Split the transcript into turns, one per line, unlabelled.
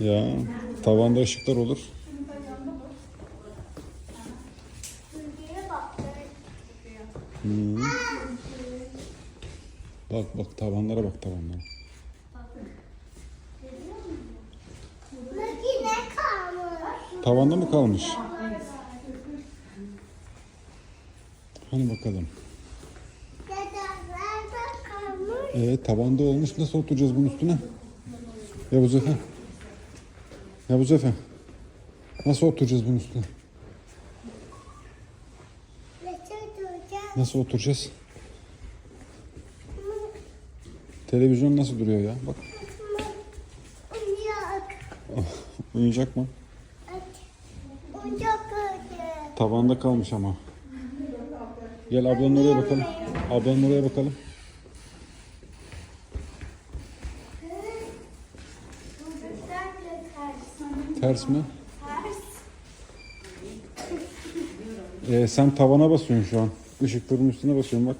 Ya tavanda ışıklar olur. Hı. Bak bak tavanlara bak tavanlara. Tavanda mı kalmış? Hani bakalım. Ee, tavanda olmuş. Nasıl oturacağız bunun üstüne? Yavuz Efe. Yavuz Efe. Nasıl oturacağız bunun üstüne? Nasıl oturacağız? Televizyon nasıl duruyor ya? Bak.
Uyak.
Uyuyacak mı?
Uyak öyle.
Tavanda kalmış ama. Gel ablanın oraya bakalım. Ablanın oraya bakalım. Ters mi? Ee, sen tavana basıyorsun şu an. Işıkların üstüne basıyorsun bak.